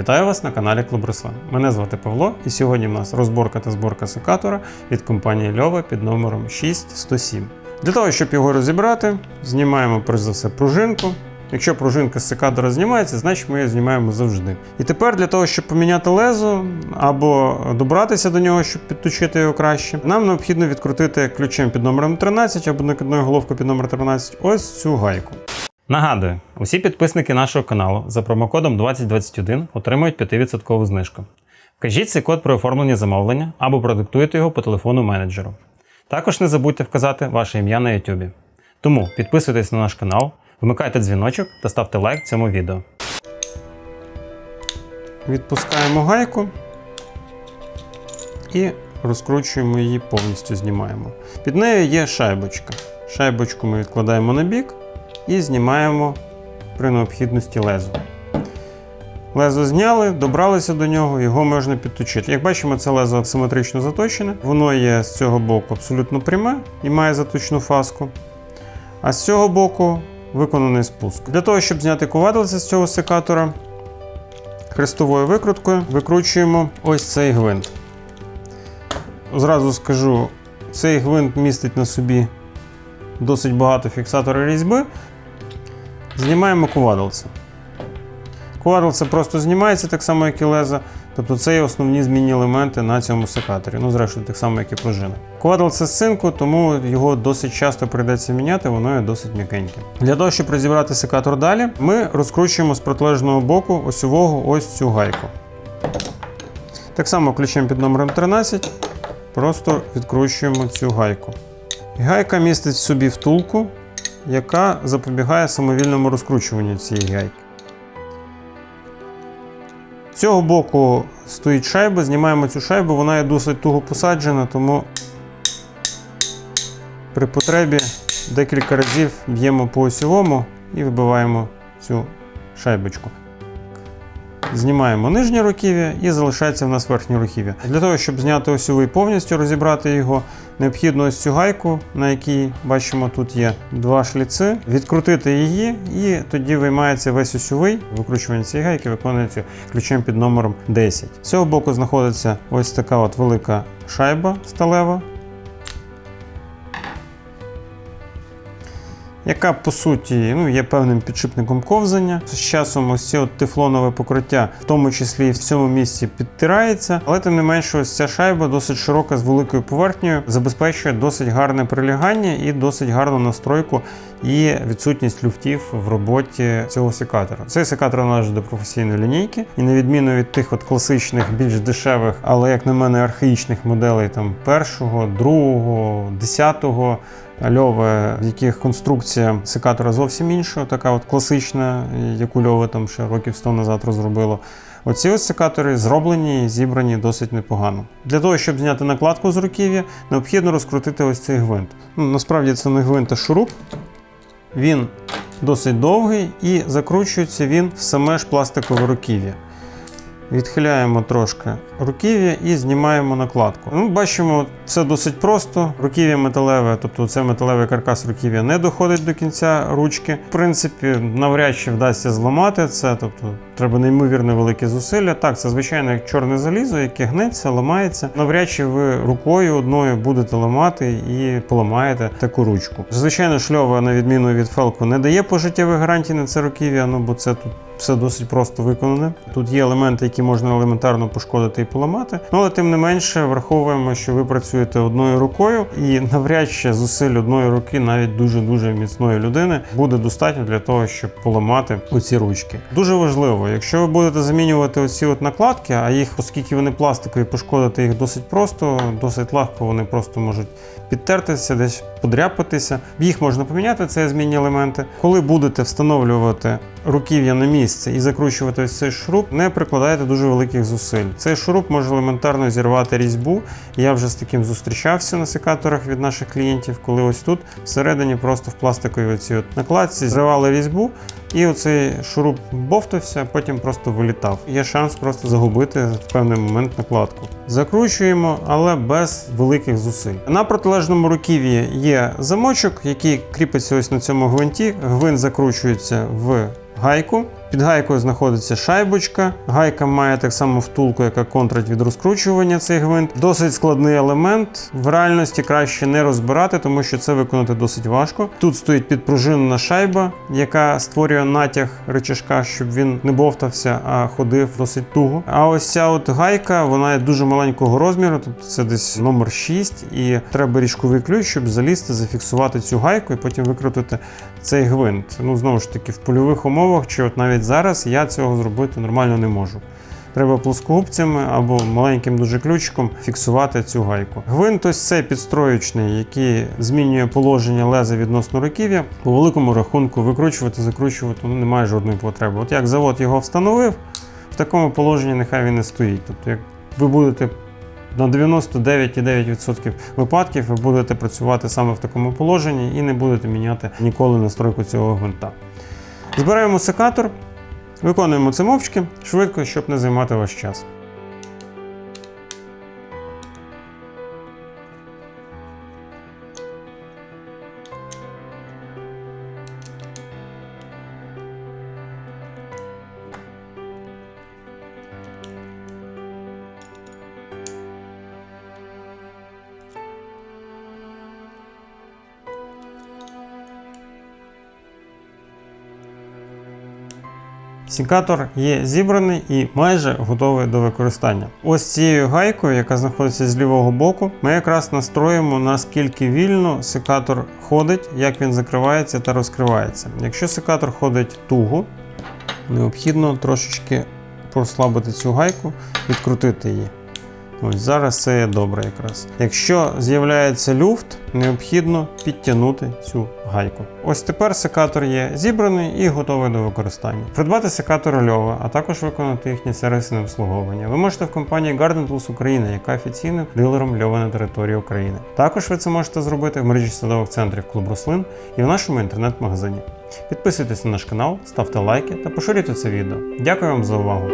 Вітаю вас на каналі Клуб Руслан. Мене звати Павло, і сьогодні в нас розборка та зборка секатора від компанії Льова під номером 6107. Для того, щоб його розібрати, знімаємо перш за все пружинку. Якщо пружинка з секатора знімається, значить ми її знімаємо завжди. І тепер для того, щоб поміняти лезо або добратися до нього, щоб підточити його краще, нам необхідно відкрутити ключем під номером 13 або накидною головкою під номером 13 ось цю гайку. Нагадую, усі підписники нашого каналу за промокодом 2021 отримують 5% знижку. Вкажіть цей код при оформленні замовлення або продиктуйте його по телефону менеджеру. Також не забудьте вказати ваше ім'я на YouTube. Тому підписуйтесь на наш канал, вмикайте дзвіночок та ставте лайк цьому відео. Відпускаємо гайку і розкручуємо її повністю знімаємо. Під нею є шайбочка. Шайбочку ми відкладаємо на бік і знімаємо при необхідності лезо. Лезо зняли, добралися до нього, його можна підточити. Як бачимо, це лезо симетрично заточене. Воно є з цього боку абсолютно пряме і має заточну фаску. А з цього боку виконаний спуск. Для того, щоб зняти ковадельце з цього секатора, хрестовою викруткою викручуємо ось цей гвинт. Зразу скажу, цей гвинт містить на собі досить багато фіксатора різьби. Знімаємо ковадельце. Ковадельце просто знімається так само, як і леза. Тобто це є основні змінні елементи на цьому секаторі. Ну, зрештою, так само, як і пружина. Ковадельце з цинку, тому його досить часто прийдеться міняти, воно є досить м'якеньке. Для того, щоб розібрати секатор далі, ми розкручуємо з протилежного боку осьового ось цю гайку. Так само ключем під номером 13 просто відкручуємо цю гайку. Гайка містить в собі втулку, яка запобігає самовільному розкручуванню цієї гайки. З цього боку стоїть шайба, знімаємо цю шайбу, вона є досить туго посаджена, тому при потребі декілька разів б'ємо по осьовому і вибиваємо цю шайбочку. Знімаємо нижнє руків'я і залишається в нас верхнє руків'я. Для того, щоб зняти осьовий повністю, розібрати його, необхідно ось цю гайку, на якій бачимо, тут є два шліци, відкрутити її, і тоді виймається весь осьовий. Викручування цієї гайки виконується ключем під номером 10. З цього боку знаходиться ось така от велика шайба сталева. Яка по суті ну, є певним підшипником ковзання. З часом ось це тефлонове покриття, в тому числі і в цьому місці підтирається, але тим не менше, ось ця шайба досить широка з великою поверхнею, забезпечує досить гарне прилягання і досить гарну настройку і відсутність люфтів в роботі цього секатора. Цей секатор належить до професійної лінійки, і на відміну від тих от класичних, більш дешевих, але як на мене, архаїчних моделей там першого, другого, десятого. Льове, в яких конструкція секатора зовсім інша, така от класична, яку Льове там ще років 100 назад розробило. Оці ось секатори зроблені і зібрані досить непогано. Для того, щоб зняти накладку з руків'я, необхідно розкрутити ось цей гвинт. Ну, Насправді це не гвинт, а шуруп. Він досить довгий і закручується він в саме ж пластикове руків'я. Відхиляємо трошки руків'я і знімаємо накладку. Ну, Бачимо, все досить просто. Руків'я металеве, тобто це металевий каркас руків'я не доходить до кінця ручки. В принципі, навряд чи вдасться зламати це, тобто треба неймовірно великі зусилля. Так, це звичайно як чорне залізо, яке гнеться, ламається. Навряд чи ви рукою одною будете ламати і поламаєте таку ручку. Звичайно, шльова, на відміну від фелку, не дає пожиттєвих гарантій на це руків'я, ну бо це тут. Все досить просто виконане. Тут є елементи, які можна елементарно пошкодити і поламати. Ну, але тим не менше, враховуємо, що ви працюєте одною рукою, і навряд чи зусиль одної руки, навіть дуже дуже міцної людини, буде достатньо для того, щоб поламати оці ручки. Дуже важливо, якщо ви будете замінювати оці от накладки, а їх, оскільки вони пластикові, пошкодити їх досить просто, досить легко, вони просто можуть підтертися, десь подряпатися. Їх можна поміняти, це змінні елементи. Коли будете встановлювати руків'я на місце і закручувати ось цей шуруп, не прикладайте дуже великих зусиль. Цей шуруп може елементарно зірвати різьбу. Я вже з таким зустрічався на секаторах від наших клієнтів, коли ось тут всередині просто в пластиковій оцій от накладці зривали різьбу, і оцей шуруп бовтався, потім просто вилітав. Є шанс просто загубити в певний момент накладку. Закручуємо, але без великих зусиль. На протилежному руків'ї є замочок, який кріпиться ось на цьому гвинті. Гвинт закручується в гайку. Під гайкою знаходиться шайбочка. Гайка має так само втулку, яка контрить від розкручування цей гвинт. Досить складний елемент. В реальності краще не розбирати, тому що це виконати досить важко. Тут стоїть підпружинена шайба, яка створює натяг рычажка, щоб він не бовтався, а ходив досить туго. А ось ця от гайка, вона є дуже маленького розміру, тобто це десь номер 6, і треба ріжковий ключ, щоб залізти, зафіксувати цю гайку і потім викрутити цей гвинт. Ну знову ж таки, в польових умовах, чи от навіть зараз я цього зробити нормально не можу. Треба плоскогубцями або маленьким дуже ключиком фіксувати цю гайку. Гвинт ось цей підстроючний, який змінює положення леза відносно руків'я. По великому рахунку викручувати, закручувати ну, немає жодної потреби. От як завод його встановив, в такому положенні нехай він і стоїть. Тобто, як ви будете на 99,9% випадків ви будете працювати саме в такому положенні і не будете міняти ніколи настройку цього гвинта. Збираємо секатор, виконуємо це мовчки, швидко, щоб не займати ваш час. Сікатор є зібраний і майже готовий до використання. Ось цією гайкою, яка знаходиться з лівого боку, ми якраз настроїмо наскільки вільно секатор ходить, як він закривається та розкривається. Якщо секатор ходить туго, необхідно трошечки прослабити цю гайку, відкрутити її. Ось зараз це є добре якраз. Якщо з'являється люфт, необхідно підтягнути цю гайку. Ось тепер секатор є зібраний і готовий до використання. Придбати секатор Льова, а також виконати їхнє сервісне обслуговування. Ви можете в компанії Garden Tools Україна, яка офіційним дилером Льова на території України. Також ви це можете зробити в мережі садових центрів Клуб Рослин і в нашому інтернет-магазині. Підписуйтесь на наш канал, ставте лайки та поширюйте це відео. Дякую вам за увагу!